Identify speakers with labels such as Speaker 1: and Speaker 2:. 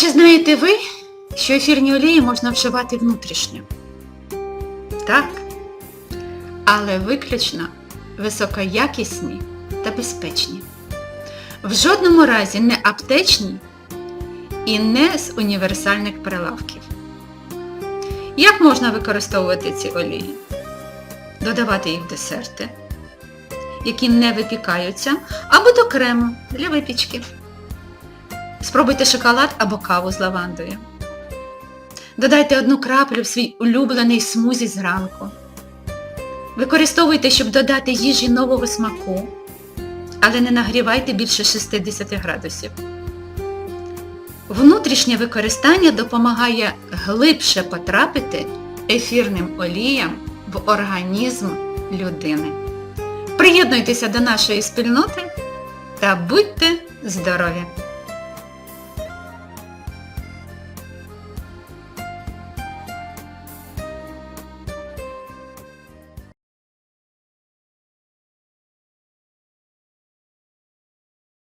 Speaker 1: чи знаєте ви, що ефірні олії можна вживати внутрішньо? Так. Але виключно високоякісні та безпечні. В жодному разі не аптечні і не з універсальних прилавків. Як можна використовувати ці олії? Додавати їх в десерти, які не випікаються, або до крему для випічки. Спробуйте шоколад або каву з лавандою. Додайте одну краплю в свій улюблений смузі зранку. Використовуйте, щоб додати їжі нового смаку, але не нагрівайте більше 60 градусів. Внутрішнє використання допомагає глибше потрапити ефірним оліям в організм людини. Приєднуйтеся до нашої спільноти та будьте здорові!